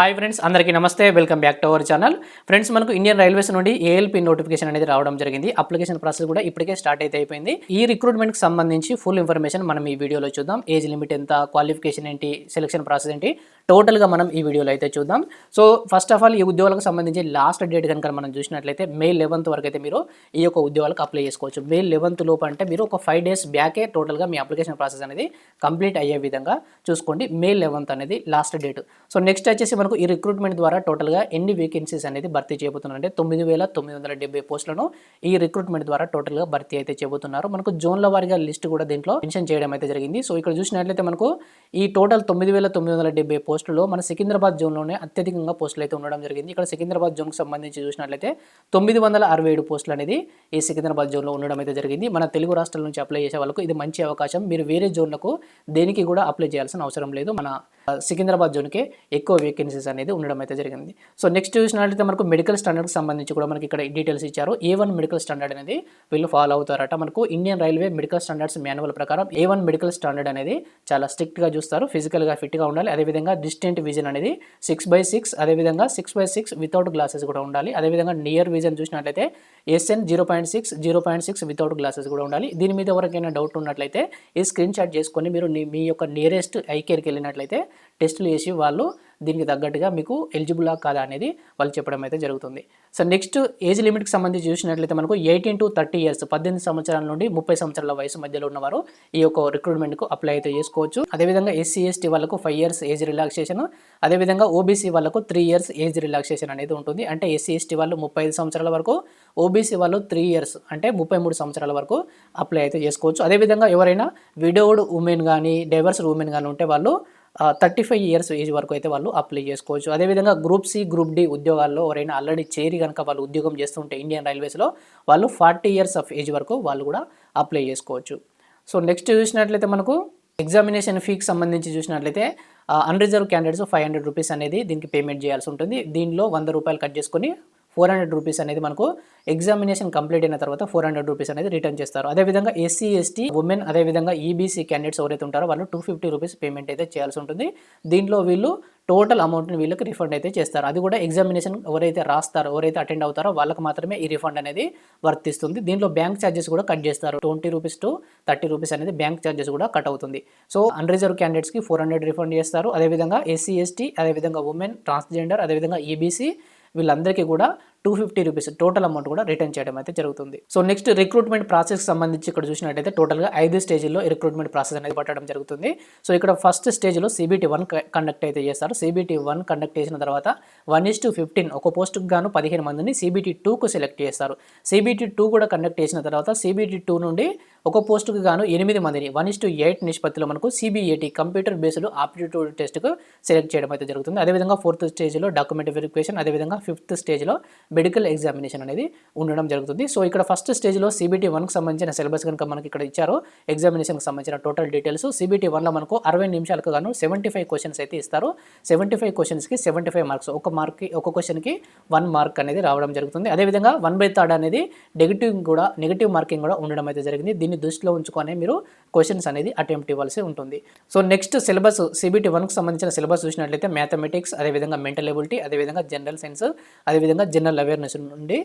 Hi friends అందరికీ నమస్తే. Welcome back to our channel. Friends మనకు ఇండియన్ రైల్వేస్ నుండి ఏఎల్పి నోటిఫికేషన్ అనేది రావడం జరిగింది. అప్లికేషన్ ప్రాసెస్ కూడా ఇప్పటికే స్టార్ట్ అయితే అయిపోయింది. ఈ రిక్రూట్మెంట్కి సంబంధించి ఫుల్ ఇన్ఫర్మేషన్ మనం ఈ వీడియోలో చూద్దాం. ఏజ్ లిమిట్ ఎంత క్వాలిఫికేషన్ ఏంటి సెలక్షన్ ప్రాసెస్ ఏంటి టోటల్గా మనం ఈ వీడియోలో అయితే చూద్దాం. సో ఫస్ట్ ఆఫ్ ఆల్ ఈ ఉద్యోగాలకు సంబంధించి లాస్ట్ డేట్ కనుక మనం చూసినట్లయితే మే లెవెన్త్ వరకు అయితే మీరు ఈ యొక్క ఉద్యోగాలకు అప్లై చేసుకోవచ్చు. మే లెవెన్త్ లోపు అంటే మీరు ఒక ఫైవ్ డేస్ బ్యాకే టోటల్గా మీ అప్లికేషన్ ప్రాసెస్ అనేది కంప్లీట్ అయ్యే విధంగా చూసుకోండి. మే లెవెన్త్ అనేది లాస్ట్ డేట్ సో నెక్స్ట్ వచ్చేసి మనకు ఈ రిక్రూట్మెంట్ ద్వారా టోటల్గా ఎన్ని వేకెన్సీస్ అనేది భర్తీ చేయబోతున్నారు అంటే తొమ్మిది వేల తొమ్మిది వందల డెబ్బై పోస్టులను ఈ రిక్రూట్మెంట్ ద్వారా టోటల్గా భర్తీ అయితే చేయబోతున్నారు. మనకు జోన్ల వారిగా లిస్ట్ కూడా దీంట్లో మెన్షన్ చేయడం అయితే జరిగింది. సో ఇక్కడ చూసినట్లయితే మనకు ఈ టోటల్ తొమ్మిది వేల తొమ్మిది వందల డెబ్బై పోస్టులో మన సికింద్రాబాద్ జోన్లోనే అత్యధికంగా పోస్టులు అయితే ఉండడం జరిగింది. ఇక్కడ సికింద్రాబాద్ జోన్కి సంబంధించి చూసినట్లయితే తొమ్మిది వందల అరవై ఏడు పోస్టులు అనేది ఈ సికింద్రాబాద్ జోన్లో ఉండడం అయితే జరిగింది. మన తెలుగు రాష్ట్రాల నుంచి అప్లై చేసే వాళ్ళకు ఇది మంచి అవకాశం. మీరు వేరే జోన్లకు దేనికి కూడా అప్లై చేయాల్సిన అవసరం లేదు. మన సికింద్రాబాద్ జోన్కే ఎక్కువ వేకెన్సీస్ అనేది ఉండడం అయితే జరిగింది. సో నెక్స్ట్ చూసినట్లయితే మనకు మెడికల్ స్టాండర్డ్కి సంబంధించి కూడా మనకి ఇక్కడ డీటెయిల్స్ ఇచ్చారు. ఏ వన్ మెడికల్ స్టాండర్డ్ అనేది వీళ్ళు ఫాలో అవుతారట. మనకు Indian railway medical standards manual ప్రకారం ఏ వన్ మెడికల్ స్టాండర్డ్ అనేది చాలా స్ట్రిక్ట్గా చూస్తారు. ఫిజికల్గా ఫిట్గా ఉండాలి. అదేవిధంగా డిస్టెంట్ విజన్ అనేది సిక్స్ బై సిక్స్ అదేవిధంగా six by six without glasses కూడా ఉండాలి. అదేవిధంగా నియర్ విజన్ చూసినట్లయితే S N zero point six zero point six without glasses కూడా ఉండాలి. దీని మీద ఎవరికైనా డౌట్ ఉన్నట్లయితే ఈ స్క్రీన్ షాట్ చేసుకొని మీరు మీ యొక్క నియరెస్ట్ ఐ కేర్కి వెళ్ళినట్లయితే టెస్టులు చేసి వాళ్ళు దీనికి తగ్గట్టుగా మీకు ఎలిజిబులా కాదా అనేది వాళ్ళు చెప్పడం అయితే జరుగుతుంది. సో నెక్స్ట్ ఏజ్ లిమిట్కి సంబంధించి చూసినట్లయితే మనకు ఎయిటీన్ టు థర్టీ ఇయర్స్ పద్దెనిమిది సంవత్సరాల నుండి ముప్పై సంవత్సరాల వయసు మధ్యలో ఉన్నవారు ఈ యొక్క రిక్రూట్మెంట్కు అప్లై అయితే చేసుకోవచ్చు. అదేవిధంగా ఎస్సీ ఎస్టీ వాళ్ళకు ఫైవ్ ఇయర్స్ ఏజ్ రిలాక్సేషన్ అదేవిధంగా ఓబీసీ వాళ్ళకు త్రీ ఇయర్స్ ఏజ్ రిలాక్సేషన్ అనేది ఉంటుంది. అంటే ఎస్సీ ఎస్టీ వాళ్ళు ముప్పై ఐదు సంవత్సరాల వరకు ఓబీసీ వాళ్ళు త్రీ ఇయర్స్ అంటే ముప్పై మూడు సంవత్సరాల వరకు అప్లై అయితే చేసుకోవచ్చు. అదేవిధంగా ఎవరైనా విడోడ్ ఉమెన్ కానీ డైవర్స్ ఉమెన్ కానీ ఉంటే వాళ్ళు థర్టీ ఫైవ్ ఇయర్స్ ఏజ్ వరకు అయితే వాళ్ళు అప్లై చేసుకోవచ్చు. అదేవిధంగా గ్రూప్ సి గ్రూప్ డి ఉద్యోగాల్లో ఎవరైనా ఆల్రెడీ చేరి కనుక వాళ్ళు ఉద్యోగం చేస్తుంటే ఇండియన్ రైల్వేస్లో వాళ్ళు ఫార్టీ ఇయర్స్ ఆఫ్ ఏజ్ వరకు వాళ్ళు కూడా అప్లై చేసుకోవచ్చు. సో నెక్స్ట్ చూసినట్లయితే మనకు ఎగ్జామినేషన్ ఫీకి సంబంధించి చూసినట్లయితే unreserved candidates five hundred rupees అనేది దీనికి పేమెంట్ చేయాల్సి ఉంటుంది. దీనిలో వంద రూపాయలు కట్ చేసుకొని ఫోర్ హండ్రెడ్ రూపీస్ అనేది మనకు ఎగ్జామినేషన్ కంప్లీట్ అయిన తర్వాత ఫోర్ హండ్రెడ్ రూపీస్ అనేది రిటర్న్ చేస్తారు. అదేవిధంగా ఎస్సీ ఎస్టీ ఉమెన్ అదేవిధంగా ఈబీసీ క్యాండిడేట్స్ ఎవరైతే ఉంటారో వాళ్ళు టూ ఫిఫ్టీ రూపీస్ పేమెంట్ అయితే చేయాల్సి ఉంటుంది. దీంట్లో వీళ్ళు టోటల్ అమౌంట్ని వీళ్ళకి రిఫండ్ అయితే చేస్తారు. అది కూడా ఎగ్జామినేషన్ ఎవరైతే రాస్తారో ఎవరైతే అటెండ్ అవుతారో వాళ్ళకి మాత్రమే ఈ రిఫండ్ అనేది వర్తిస్తుంది. దీంట్లో బ్యాంక్ ఛార్జెస్ కూడా కట్ చేస్తారు. Twenty rupees to thirty rupees అనేది బ్యాంక్ ఛార్జెస్ కూడా కట్ అవుతుంది. సో అన్రిజర్వ్ క్యాండిడేట్స్కి ఫోర్ హండ్రెడ్ రిఫండ్ చేస్తారు. అదేవిధంగా ఎస్సీ ఎస్టీ అదేవిధంగా ఉమెన్ ట్రాన్స్జెండర్ అదేవిధంగా ఈబీసీ వీళ్ళందరికీ కూడా two fifty rupees total amount కూడా రిటర్న్ చేయడం అయితే జరుగుతుంది. సో నెక్స్ట్ రిక్రూట్మెంట్ ప్రాసెస్ సంబంధించి ఇక్కడ చూసినట్టయితే టోటల్గా ఐదు స్టేజ్లో రిక్రూట్మెంట్ ప్రాసెస్ అనేది పట్టడం జరుగుతుంది. సో ఇక్కడ ఫస్ట్ స్టేజ్లో సిబిటి వన్ కండక్ట్ అయితే చేస్తారు. సిబిటి వన్ కండక్ట్ చేసిన తర్వాత వన్ ఇస్ టు ఫిఫ్టీన్ ఒక పోస్ట్కి గాను పదిహేను మందిని సిబిటీ టూకు సెలెక్ట్ చేస్తారు. సిబిటి టూ కూడా కండక్ట్ చేసిన తర్వాత సిబిటి టూ నుండి ఒక పోస్టుకు గాను ఎనిమిది మందిని వన్ ఇస్ టు ఎయిట్ నిష్పత్తిలో మనకు సిబిఏటి కంప్యూటర్ బేస్డ్ ఆప్టిట్యూడ్ టెస్ట్కు సెలెక్ట్ చేయడం అయితే జరుగుతుంది. అదేవిధంగా ఫోర్త్ స్టేజ్లో డాక్యుమెంట్ వెరిఫికేషన్ అదేవిధంగా ఫిఫ్త్ స్టేజ్లో మెడికల్ ఎగ్జామినేషన్ అనేది ఉండడం జరుగుతుంది. సో ఇక్కడ ఫస్ట్ స్టేజ్లో సిబిటీ వన్కి సంబంధించిన సిలబస్ కనుక మనకి ఇక్కడ ఇచ్చారో ఎగ్జామినేషన్కి సంబంధించిన టోటల్ డీటెయిల్స్ సిబిటీ వన్లో మనకు అరవై నిమిషాలకు గాను సెవెంటీ ఫైవ్ క్వశ్చన్స్ అయితే ఇస్తారు. సెవెంటీ ఫైవ్ క్వశ్చన్స్కి సెవెంటీ ఫైవ్ మార్క్స్ ఒక మార్క్కి ఒక క్వశ్చన్కి వన్ మార్క్ అనేది రావడం జరుగుతుంది. అదేవిధంగా వన్ బై థర్డ్ అనేది నెగిటివ్ కూడా నెగిటివ్ మార్కింగ్ కూడా ఉండడం అయితే జరిగింది. దీన్ని దృష్టిలో ఉంచుకొని మీరు క్వశ్చన్స్ అనేది అటెంప్ట్ ఇవ్వాల్సి ఉంటుంది. సో నెక్స్ట్ సిలబస్ సిబిటీ వన్కి సంబంధించిన సిలబస్ చూసినట్లయితే మ్యాథమెటిక్స్ అదేవిధంగా మెంటల్ ఎబిలిటీ అదేవిధంగా జనరల్ సైన్స్ అదేవిధంగా జనరల్ అవేర్నెస్ నుండి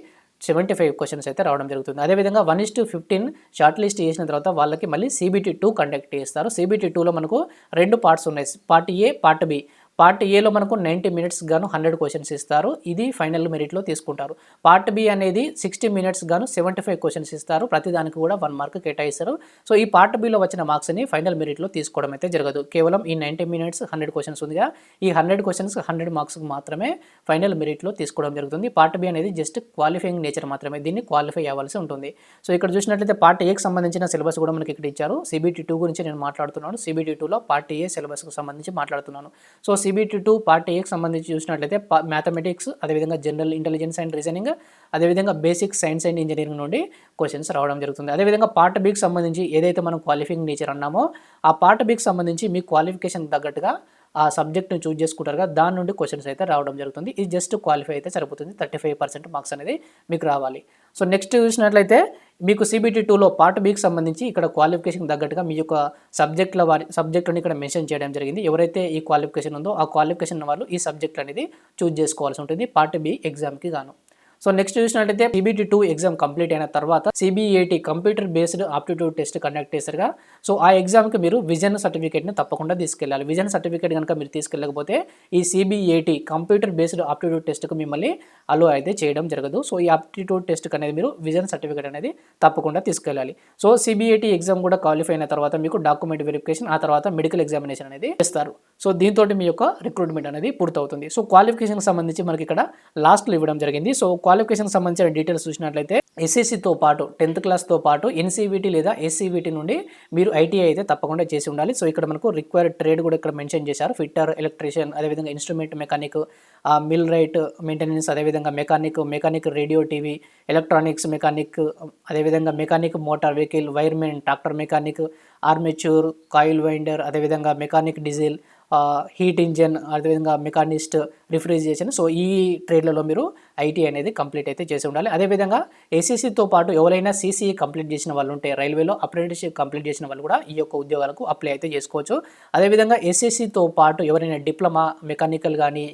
సెవెంటీ ఫైవ్ క్వశ్చన్స్ అయితే రావడం జరుగుతుంది. అదేవిధంగా one is to fifteen shortlist చేసిన తర్వాత వాళ్ళకి మళ్ళీ సిబిటీ టూ కండక్ట్ చేస్తారు. సిబిటీ టూలో మనకు రెండు పార్ట్స్ ఉన్నాయి. Part A part B part ఏలో మనకు నైంటీ మినిట్స్ గాను హండ్రెడ్ క్వశ్చన్స్ ఇస్తారు. ఇది ఫైనల్ మెరిట్లో తీసుకుంటారు. పార్ట్ బి అనేది సిక్స్టీ మినిట్స్ గాను సెవెంటీ ఫైవ్ క్వశ్చన్స్ ఇస్తారు. ప్రతి దానికి కూడా వన్ మార్క్ కేటాయిస్తారు. సో ఈ పార్ట్ బిలో వచ్చిన మార్క్స్ని ఫైనల్ మెరిట్లో తీసుకోవడం అయితే జరగదు. కేవలం ఈ నైంటీ మినిట్స్ హండ్రెడ్ క్వశ్చన్స్ ఉందిగా. ఈ హండ్రెడ్ క్వశ్చన్స్ హండ్రెడ్ మార్క్స్ మాత్రమే ఫైనల్ మెరిట్లో తీసుకోవడం జరుగుతుంది. పార్ట్ బి అనేది జస్ట్ క్వాలిఫైయింగ్ నేచర్ మాత్రమే. దీన్ని క్వాలిఫై అవ్వాల్సి ఉంటుంది. సో ఇక్కడ చూసినట్లయితే పార్ట్ ఏకి సంబంధించిన సిలబస్ కూడా మనకి ఇక్కడ ఇచ్చారు. సిబిటీ టూ గురించి నేను మాట్లాడుతున్నాను. సిబిటీ టూలో పార్ట్ ఏ సిలబస్కు సంబంధించి మాట్లాడుతున్నాను. సో సిబిటీ టూ పార్ట్ ఏకి సంబంధించి చూసినట్లయితే మ్యాథమెటిక్స్ అదేవిధంగా జనరల్ ఇంటెలిజెన్స్ అండ్ రీజనింగ్ అదేవిధంగా బేసిక్ సైన్స్ అండ్ ఇంజనీరింగ్ నుండి క్వశ్చన్స్ రావడం జరుగుతుంది. అదేవిధంగా పార్ట్ బీకి సంబంధించి ఏదైతే మనం క్వాలిఫింగ్ నేచర్ అన్నామో ఆ పార్ట్ బీకి సంబంధించి మీ క్వాలిఫికేషన్ తగ్గట్టుగా ఆ సబ్జెక్ట్ని చూజ్ చేసుకుంటారు కదా దాని నుండి క్వశ్చన్స్ అయితే రావడం జరుగుతుంది. ఇది జస్ట్ క్వాలిఫై అయితే సరిపోతుంది. థర్టీ ఫైవ్ పర్సెంట్ మార్క్స్ అనేది మీకు రావాలి. సో నెక్స్ట్ చూసినట్లయితే మీకు సిబిటీ టూలో పార్ట్ బీకి సంబంధించి ఇక్కడ క్వాలిఫికేషన్ తగ్గట్టుగా మీ యొక్క సబ్జెక్టుల వారి సబ్జెక్టుని ఇక్కడ మెన్షన్ చేయడం జరిగింది. ఎవరైతే ఈ క్వాలిఫికేషన్ ఉందో ఆ క్వాలిఫికేషన్ వాళ్ళు ఈ సబ్జెక్ట్ అనేది చూజ్ చేసుకోవాల్సి ఉంటుంది. పార్ట్ బి ఎగ్జామ్కి గాను. సో నెక్స్ట్ చూసినట్లయితే సిబిటి టూ ఎగ్జామ్ కంప్లీట్ అయిన తర్వాత CBIT computer based aptitude test conduct చేశారుగా. So ఆ ఎగ్జామ్కి మీరు విజన్ సర్టిఫికేట్ని తప్పకుండా తీసుకెళ్ళాలి. విజన్ సర్టిఫికేట్ కనుక మీరు తీసుకెళ్ళకపోతే ఈ సిబిఐటి కంప్యూటర్ బేస్డ్ ఆప్టిట్యూడ్ టెస్ట్కి మిమ్మల్ని అలో అయితే చేయడం జరగదు. సో ఈ ఆప్టిట్యూడ్ టెస్ట్ అనేది మీరు విజన్ సర్టిఫికేట్ అనేది తప్పకుండా తీసుకెళ్ళాలి. సో సిబిఐటి ఎగ్జామ్ కూడా క్వాలిఫై అయిన తర్వాత మీకు డాక్యుమెంట్ వెరిఫికేషన్ ఆ తర్వాత మెడికల్ ఎగ్జామినేషన్ అనేది ఇస్తారు సో దీంతో మీ యొక్క రిక్రూట్మెంట్ అనేది పూర్తవుతుంది. సో క్వాలిఫికేషన్కి సంబంధించి మనకి ఇక్కడ లాస్ట్లో ఇవ్వడం జరిగింది. సో క్వాలిఫికేషన్ సంబంధించిన డీటెయిల్స్ చూసినట్లయితే ఎస్ఎస్సితో పాటు టెన్త్ క్లాస్తో పాటు ఎన్సీవీటీ లేదా ఎస్సీవీటీ నుండి మీరు ఐటీఐ అయితే తప్పకుండా చేసి ఉండాలి. సో ఇక్కడ మనకు రిక్వైర్డ్ ట్రేడ్ కూడా ఇక్కడ మెన్షన్ చేశారు. ఫిట్టర్ ఎలక్ట్రీషియన్ అదేవిధంగా instrument mechanic millwright maintenance అదేవిధంగా mechanic mechanic radio TV electronics mechanic అదేవిధంగా mechanic motor vehicle wireman tractor mechanic armature coil winder అదేవిధంగా మెకానిక్ డీజిల్ హీట్ ఇంజన్ అదేవిధంగా మెకానిస్ట్ రిఫ్రిజిరేషన్ సో ఈ ట్రేడ్లలో మీరు ఐటీ అనేది కంప్లీట్ అయితే చేసి ఉండాలి. అదేవిధంగా ఏసీసీతో పాటు ఎవరైనా సీసీ కంప్లీట్ చేసిన వాళ్ళు ఉంటే రైల్వేలో అప్రెంటిస్షిప్ కంప్లీట్ చేసిన వాళ్ళు కూడా ఈ యొక్క ఉద్యోగాలకు అప్లై అయితే చేసుకోవచ్చు. అదేవిధంగా ఎస్ఎస్సితో పాటు ఎవరైనా డిప్లొమా మెకానికల్ కానీ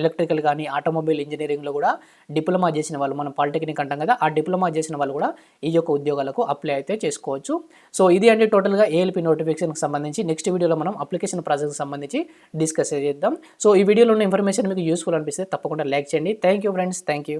ఎలక్ట్రికల్ కానీ ఆటోమొబైల్ ఇంజనీరింగ్లో కూడా డిప్లొమా చేసిన వాళ్ళు మనం పాలిటెక్నిక్ అంటాం కదా ఆ డిప్లొమా చేసిన వాళ్ళు కూడా ఈ యొక్క ఉద్యోగాలకు అప్లై అయితే చేసుకోవచ్చు. సో ఇది అండి టోటల్గా ఏఎల్పి నోటిఫికేషన్కి సంబంధించి. నెక్స్ట్ వీడియోలో మనం అప్లికేషన్ ప్రాసెస్కి సంబంధించి డిస్కస్ చేద్దాం. సో ఈ వీడియోలో ఉన్న ఇన్ఫర్మేషన్ మీకు యూస్ఫుల్ అనిపిస్తే తప్పకుండా లైక్ చేయండి. Thank you friends thank you